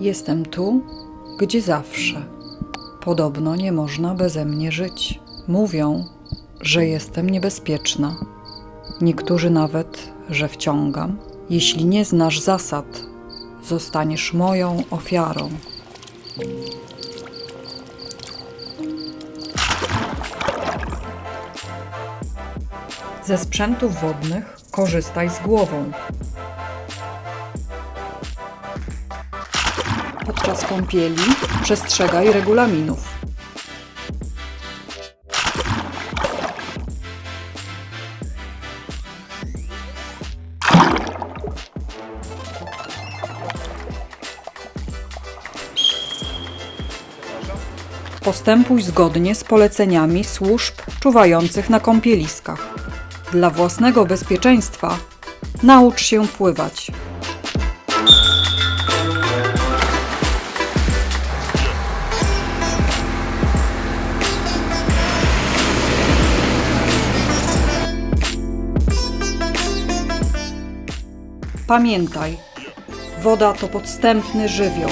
Jestem tu, gdzie zawsze. Podobno nie można beze mnie żyć. Mówią, że jestem niebezpieczna. Niektórzy nawet, że wciągam. Jeśli nie znasz zasad, zostaniesz moją ofiarą. Ze sprzętów wodnych korzystaj z głową. Podczas kąpieli przestrzegaj regulaminów. Postępuj zgodnie z poleceniami służb czuwających na kąpieliskach. Dla własnego bezpieczeństwa naucz się pływać. Pamiętaj, woda to podstępny żywioł.